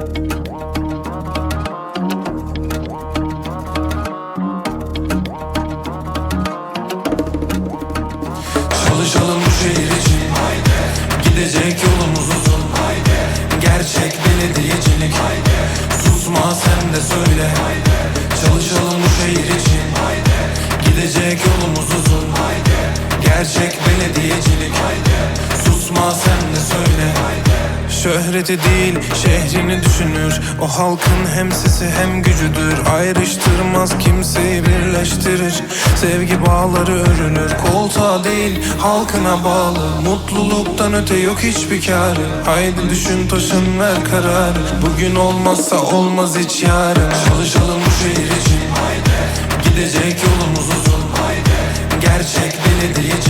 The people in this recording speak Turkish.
Çalışalım bu şehir için Haydi. Gidecek yolumuz uzun Haydi. Gerçek belediyecilik Haydi. Susma sen de söyle Haydi. Çalışalım bu şehir için Haydi. Gidecek yolumuz uzun Haydi. Gerçek belediyecilik Haydi. Şöhreti değil şehrini düşünür. O halkın hem sesi hem gücüdür. Ayrıştırmaz kimseyi birleştirir. Sevgi bağları örülür. Koltuğa değil halkına bağlı. Mutluluktan öte yok hiçbir kârı. Haydi düşün taşın ver kararı. Bugün olmazsa olmaz hiç yarın. Çalışalım bu şehir için. Gidecek yolumuz uzun. Gerçek belediyeçilik Susma